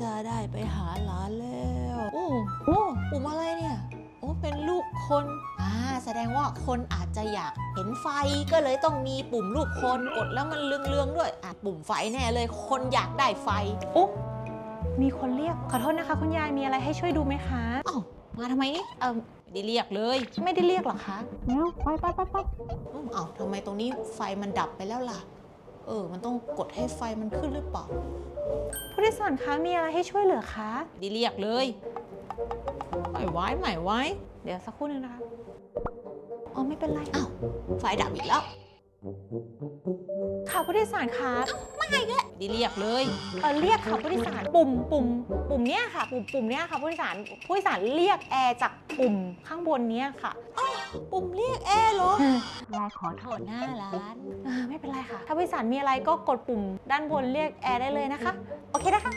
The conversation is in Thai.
จะได้ไปหาหลานแล้ว โอ้โอ้ปุ่มอะไรเนี่ย โอ้ เป็นลูกคน อ่า แสดงว่าคนอาจจะอยากเห็นไฟก็เลยต้องมีปุ่มลูกคนกดแล้วมันเรืองๆด้วยอะปุ่มไฟแน่เลย คนอยากได้ไฟอุ๊บมีคนเรียก ขอโทษนะคะ คุณยายมีอะไรให้ช่วยดูไหมคะเอ้ามาทำไมนี่เออไม่ได้เรียกเลย ไม่ได้เรียกหรอคะแล้วไปไปไปไปอืมเอ้าทำไมตรงนี้ไฟมันดับไปแล้วล่ะ เออ มันต้องกดให้ไฟมันขึ้นหรือเปล่า ผู้โดยสารคะมีอะไรให้ช่วยเหลือคะไม่ได้เรียกเลยไม่ไว้ไม่ไว้ เดี๋ยวสักครู่นึงนะคะอ๋อไม่เป็นไรอ้าวไฟดับอีกแล้วค่ะผู้โดยสารคะไม่ได้เรียกเลยเออเรียกค่ะผู้โดยสารปุ่มปุ่มปุ่มเนี้ยค่ะปุ่มปุ่มเนี้ยค่ะผู้โดยสารผู้โดยสารเรียกแอร์จากปุ่มข้างบนเนี้ยค่ะ ปุ่มเรียกแอร์เหรอยายขอโทษหน้าร้านอ่าไพี่สารมีอะไรก็กดปุ่มด้านบนเรียกแอร์ได้เลยนะคะ โอเคนะคะ